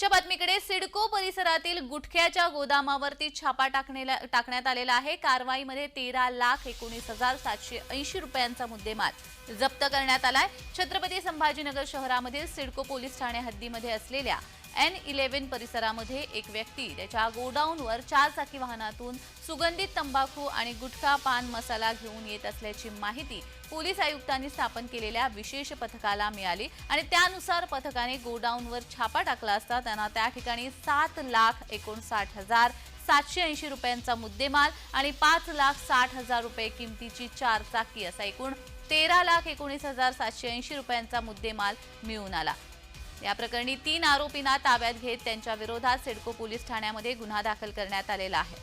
पुढच्या बातमीकडे सिडको परिसरातील गुटख्याच्या गोदामावरती छापा टाकण्यात आलेला आहे. कारवाईमध्ये तेरा लाख एकोणीस हजार सातशे ऐंशी रुपयांचा मुद्देमाल जप्त करण्यात आलाय. छत्रपती संभाजीनगर शहरामधील सिडको पोलीस ठाणे हद्दीमध्ये असलेल्या एन इलेव्हन परिसरामध्ये एक व्यक्ती त्याच्या गोडाऊनवर चार चाकी वाहनातून सुगंधित तंबाखू आणि गुटखा पान मसाला घेऊन येत असल्याची माहिती पोलीस आयुक्तांनी स्थापन केलेल्या विशेष पथकाला मिळाली आणि त्यानुसार पथकाने गोडाऊनवर छापा टाकला असता त्यांना त्या ठिकाणी सात लाख एकोणसाठ हजार सातशे ऐंशी रुपयांचा मुद्देमाल आणि पाच लाख साठ हजार रुपये किमतीची चार चाकी असा एकूण तेरा लाख एकोणीस हजार सातशे ऐंशी रुपयांचा मुद्देमाल मिळून आला. या प्रकरणी तीन आरोपींना ताब्यात घेत त्यांच्या विरोधात सिडको पोलीस ठाण्यामध्ये गुन्हा दाखल करण्यात आलेला आहे.